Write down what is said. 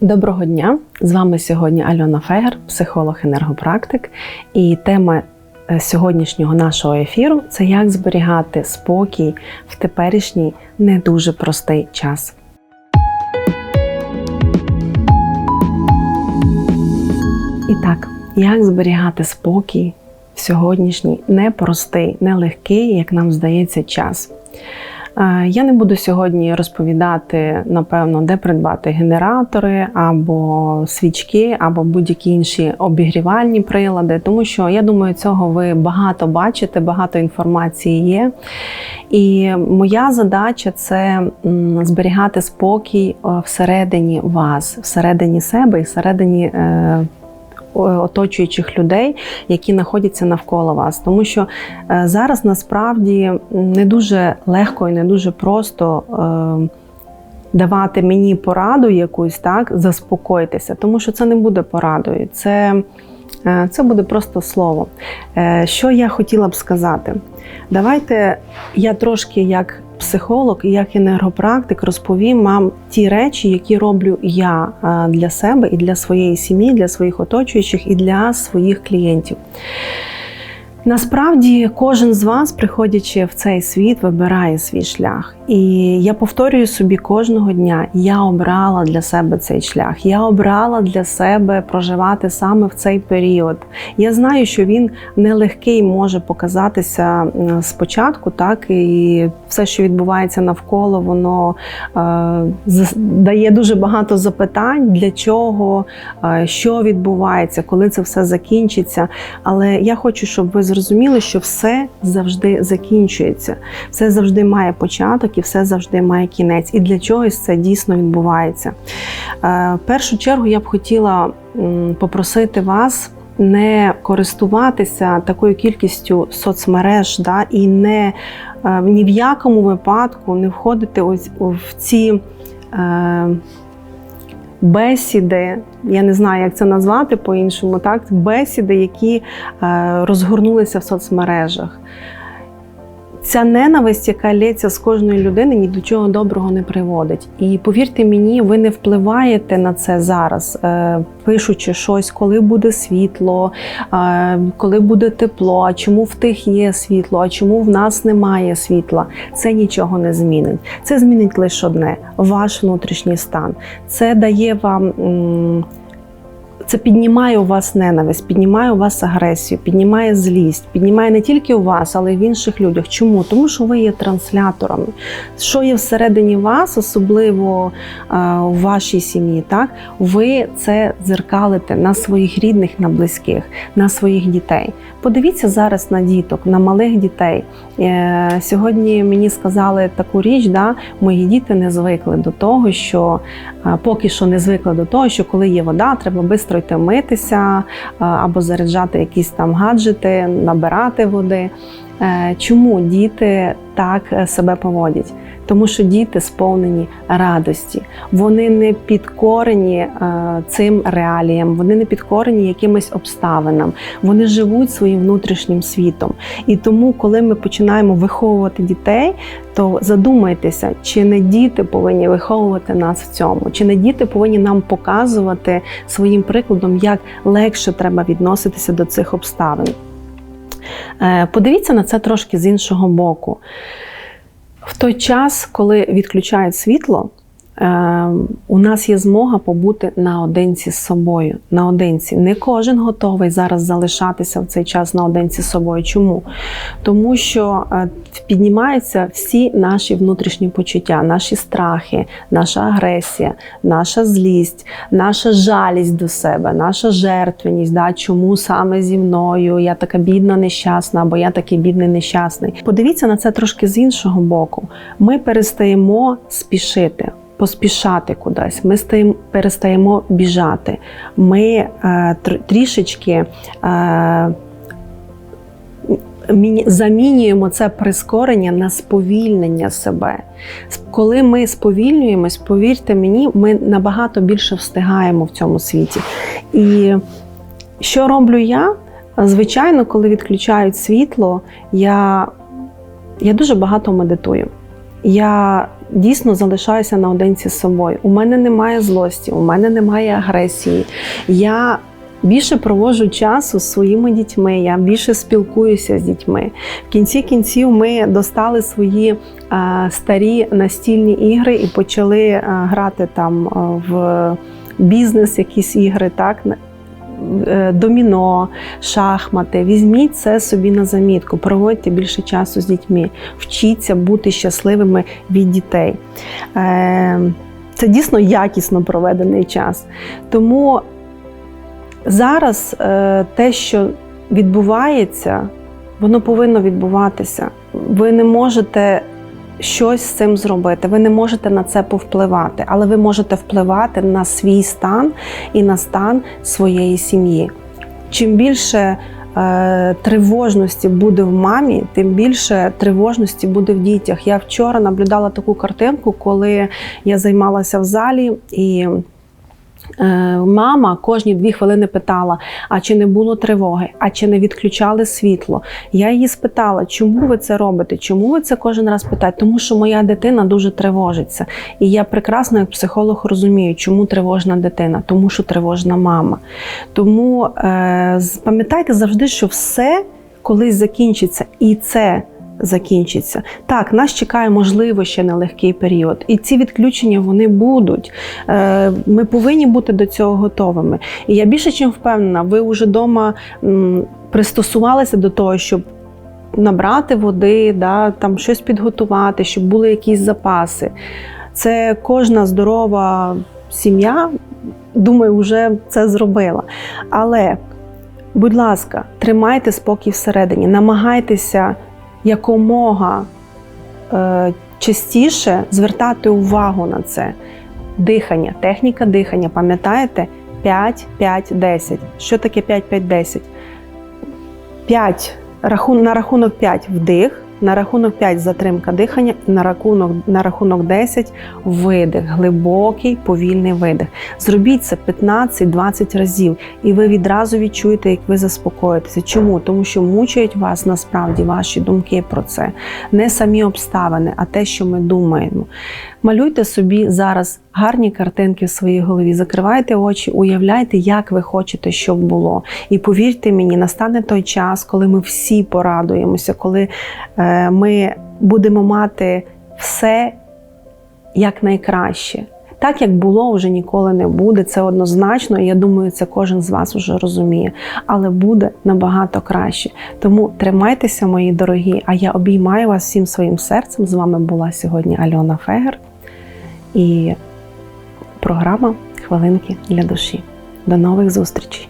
Доброго дня! З вами сьогодні Альона Фегер, психолог-енергопрактик. І тема е, сьогоднішнього нашого ефіру це як зберігати спокій в теперішній не дуже простий час. І так, як зберігати спокій в сьогоднішній непростий, нелегкий, як нам здається, час. Е, Я не буду сьогодні розповідати, напевно, де придбати генератори або свічки, або будь-які інші обігрівальні прилади, тому що я думаю, цього ви багато бачите, багато інформації є. І моя задача це зберігати спокій е, всередині вас, всередині себе і всередині. Оточуючих людей, які знаходяться навколо вас, тому що е, зараз насправді не дуже легко і не дуже просто е, давати мені пораду якусь, так, заспокойтеся, тому що це не буде порадою, це, е, це буде просто слово. Що я хотіла б сказати? Давайте я трошки як психолог і як енергопрактик розповім вам ті речі, які роблю я е, для себе і для своєї сім'ї, для своїх оточуючих і для своїх клієнтів. Насправді, кожен з вас, приходячи в цей світ, вибирає свій шлях. І я повторюю собі кожного дня: я обрала для себе цей шлях. Я обрала для себе проживати саме в цей період. Я знаю, що він нелегкий може показатися спочатку, так і все, що відбувається навколо, воно е, дає дуже багато запитань, для чого, е, що відбувається, коли це все закінчиться. Але я хочу, щоб ви зрозуміли, що все завжди закінчується, все завжди має початок і все завжди має кінець. І для чогось це дійсно відбувається. Е, В першу чергу я б хотіла попросити вас. Не користуватися такою кількістю соцмереж, да, і не е, ні в якому випадку не входити ось в ці е, бесіди, я не знаю, як це назвати по-іншому, так? бесіди, які е, розгорнулися в соцмережах. Ця ненависть, яка лється з кожної людини, ні до чого доброго не приводить. І повірте мені, ви не впливаєте на це зараз, е, пишучи щось, коли буде світло, е, коли буде тепло, а чому в тих є світло, а чому в нас немає світла. Це нічого не змінить. Це змінить лише одне ваш внутрішній стан. Це дає вам. Це піднімає у вас ненависть, піднімає у вас агресію, піднімає злість, піднімає не тільки у вас, але й в інших людях. Чому? Тому що ви є трансляторами. Що є всередині вас, особливо е, у вашій сім'ї, так ви це дзеркалите на своїх рідних, на близьких, на своїх дітей. Подивіться зараз на діток, на малих дітей. Е, Сьогодні мені сказали таку річ, да, мої діти не звикли до того, що е, поки що не звикли до того, що коли є вода, треба швидко йти митися або заряджати якісь там гаджети, набирати води. Е, Чому діти так е, себе поводять? Тому що діти сповнені радості, вони не підкорені е, цим реаліям, вони не підкорені якимось обставинам, вони живуть своїм внутрішнім світом. І тому, коли ми починаємо виховувати дітей, то задумайтеся, чи не діти повинні виховувати нас в цьому, чи не діти повинні нам показувати своїм прикладом, як легше треба відноситися до цих обставин. Е, Подивіться на це трошки з іншого боку. В той час, коли відключають світло, у нас є змога побути наодинці з собою. Наодинці. Не кожен готовий зараз залишатися в цей час наодинці з собою. Чому? Тому що е, піднімаються всі наші внутрішні почуття, наші страхи, наша агресія, наша злість, наша жалість до себе, наша жертвеність. Да? Чому саме зі мною? Я така бідна, нещасна, або я такий бідний нещасний. Подивіться на це трошки з іншого боку. Ми перестаємо спішити. Поспішати кудись, ми стаємо, перестаємо біжати. Ми е, тр- трішечки е, замінюємо це прискорення на сповільнення себе. Коли ми сповільнюємось, повірте мені, ми набагато більше встигаємо в цьому світі. І що роблю я? Звичайно, коли відключають світло, я, я дуже багато медитую. Я дійсно залишаюся наодинці з собою. У мене немає злості, у мене немає агресії. Я більше проводжу часу з своїми дітьми, я більше спілкуюся з дітьми. В кінці кінців ми достали свої е, старі настільні ігри і почали е, грати там е, в бізнес, якісь ігри, так. Е, Доміно, шахмати, візьміть це собі на замітку, проводьте більше часу з дітьми, вчіться бути щасливими від дітей. Е, Це дійсно якісно проведений час. Тому зараз е, те, що відбувається, воно повинно відбуватися. Ви не можете щось з цим зробити, ви не можете на це повпливати, але ви можете впливати на свій стан і на стан своєї сім'ї. Чим більше е, тривожності буде в мамі, тим більше тривожності буде в дітях. Я вчора наблюдала таку картинку, коли я займалася в залі і. Е, Мама кожні дві хвилини питала: а чи не було тривоги, а чи не відключали світло? Я її спитала, чому ви це робите? Чому ви це кожен раз питаєте? Тому що моя дитина дуже тривожиться. І я прекрасно, як психолог, розумію, чому тривожна дитина, тому що тривожна мама. Тому е, пам'ятайте завжди, що все колись закінчиться, і це закінчиться. Так, нас чекає можливо ще нелегкий період, і ці відключення вони будуть. Е, Ми повинні бути до цього готовими. І я більше чим впевнена, ви вже вдома пристосувалися до того, щоб набрати води, да, там щось підготувати, щоб були якісь запаси. Це кожна здорова сім'я, думаю, вже це зробила. Але, будь ласка, тримайте спокій всередині, намагайтеся якомога е, частіше звертати увагу на це. Дихання, техніка дихання, пам'ятаєте? 5, 5, 10. Що таке 5, 5, 10? 5, рахун, на рахунок 5 вдих, на рахунок 5 затримка дихання, і на рахунок, на рахунок 10 видих, глибокий повільний видих. Зробіть це 15-20 разів, і ви відразу відчуєте, як ви заспокоїтеся. Чому? Тому що мучають вас насправді ваші думки про це, не самі обставини, а те, що ми думаємо. Малюйте собі зараз гарні картинки в своїй голові, закривайте очі, уявляйте, як ви хочете, щоб було. І повірте мені, настане той час, коли ми всі порадуємося, коли е, ми будемо мати все як найкраще. Так як було, вже ніколи не буде. Це однозначно. і Я думаю, це кожен з вас вже розуміє. Але буде набагато краще. Тому тримайтеся, мої дорогі. А я обіймаю вас всім своїм серцем. З вами була сьогодні Альона Фегер і програма Хвилинки для душі. До нових зустрічей!